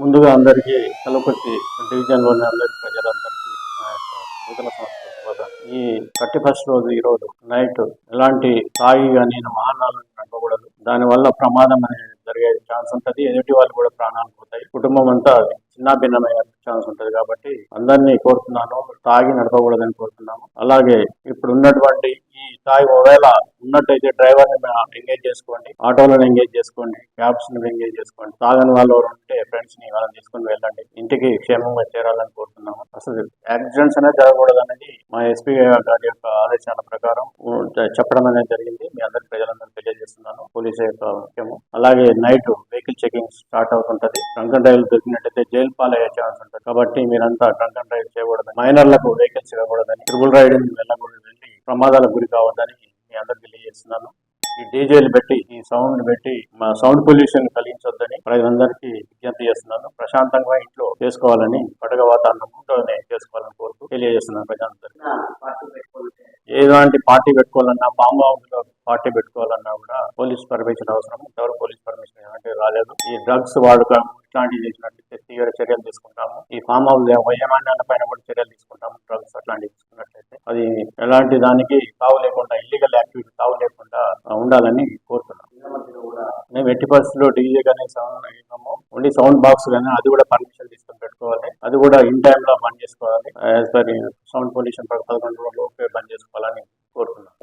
ముందుగా అందరికీ కలపతి డివిజన్లోని అందరి ప్రజలందరికీ నా యొక్క నూతన సంవత్సర ఈ థర్టీ ఫస్ట్ రోజు ఈ రోజు నైట్ ఎలాంటి తాగి కానీ వాహనాలను నడపకూడదు దానివల్ల ప్రమాదం అనేది జరిగే ఛాన్స్ ఉంటుంది. ఎదుటి వాళ్ళు కూడా ప్రాణాలు పోతాయి. కుటుంబం అంతా చిన్నాభిన్నమయ్యే ఛాన్స్ ఉంటుంది కాబట్టి అందరినీ కోరుతున్నాను. తాగి నడపకూడదని కోరుతున్నాము. అలాగే ఇప్పుడు ఉన్నటువంటి ఈ తాగి ఒకవేళ ఉన్నట్టయితే డ్రైవర్ని ఎంగేజ్ చేసుకోండి ఆటోలను ఎంగేజ్ చేసుకోండి క్యాబ్స్ని ఎంగేజ్ చేసుకోండి. తాగని వాళ్ళు ఎవరు ఉంటే ఫ్రెండ్స్ని వాళ్ళని తీసుకొని వెళ్ళండి. ఇంటికి క్షేమంగా చేరాలని కోరుతున్నాము. అసలు యాక్సిడెంట్స్ అనేది జరగకూడదు అనేది మా ఎస్పీ గారి యొక్క ఆదేశాల ప్రకారం చెప్పడం అనేది జరిగింది. మీ అందరి ప్రజలందరూ తెలియజేస్తున్నాను. పోలీసు యొక్క ముఖ్యము. అలాగే నైట్ వెహికల్ చెకింగ్ స్టార్ట్ అవుతుంటది. డ్రంక్ అండ్ డ్రైవ్ దొరికినట్టయితే జైలు పాలయ్యే ఛాన్స్ ఉంటుంది. కాబట్టి మీరంతా డ్రంక్ అండ్ డ్రైవ్ చేయకూడదని మైనర్లకు వెహికల్స్ ఇవ్వకూడదని ట్రిపుల్ రైడింగ్ వెళ్ళకూడదు వెళ్ళి ప్రమాదాలకు గురి కావద్దని మీ అందరికి తెలియజేస్తున్నాను. ఈ డీజేలు పెట్టి ఈ సౌండ్ పెట్టి మా సౌండ్ పొల్యూషన్ కలిగించొద్దని ప్రజలందరికీ విజ్ఞప్తి చేస్తున్నాను. ప్రశాంతంగా ఇంట్లో చేసుకోవాలని పండుగ వాతావరణం చేసుకోవాలని కోరుతూ తెలియజేస్తున్నాను ప్రజలందరికీ. ఏలాంటి పార్టీ పెట్టుకోవాలన్నా ఫామ్ హౌస్లో పార్టీ పెట్టుకోవాలన్నా కూడా పోలీస్ పర్మిషన్ అవసరం. ఎవరు పోలీస్ పర్మిషన్ అంటే రాలేదు. ఈ డ్రగ్స్ వాడకం ఇట్లాంటివి చేసినట్లయితే తీవ్ర చర్యలు తీసుకుంటాము. ఈ ఫామ్ హౌస్ యజమాన్యాల పైన కూడా చర్యలు తీసుకుంటాము. డ్రగ్స్ అట్లాంటివి తీసుకున్నట్లయితే అది ఎలాంటి దానికి తావు లేకుండా ఇల్లీగల్ యాక్టివిటీ తావు లేకుండా ఉండాలని కోరుతున్నాం. మేము ఎట్టి పరిస్థితుల్లో డీజే కానీ సౌండ్ ఉండి ఓన్లీ సౌండ్ బాక్స్ కానీ అది కూడా పర్మిషన్ అది కూడా ఇన్ టైమ్లో బంద్ చేసుకోవాలి. యాజ్ పర్ సౌండ్ పొల్యూషన్ పదకొండు రోజులు బంద్ చేసుకోవాలని కోరుతున్నాం.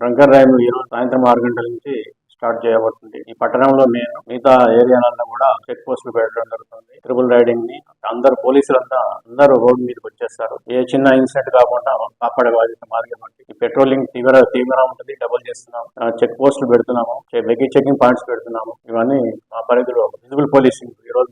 డ్రంకర్ డ్రైవ్ ఈ రోజు సాయంత్రం ఆరు గంటల నుంచి స్టార్ట్ చేయబడుతుంది. ఈ పట్టణంలో మేము మిగతా ఏరియాలలో కూడా చెక్ పోస్టులు పెట్టడం జరుగుతుంది. ట్రిపుల్ రైడింగ్ని అందరు పోలీసులంతా అందరూ రోడ్ మీదకి వచ్చేస్తారు. ఏ చిన్న ఇన్సిడెంట్ కాకుండా కాపాడే బాధ్యత మాది కాబట్టి ఈ పెట్రోలింగ్ తీవ్ర తీవ్ర ఉంటుంది. డబుల్ చేస్తున్నాం. చెక్ పోస్టులు పెడుతున్నాము. వెహికల్ చెకింగ్ పాయింట్స్ పెడుతున్నాము. ఇవన్నీ మా పరిధిలో విజిబుల్ పోలీసింగ్ ఈ రోజు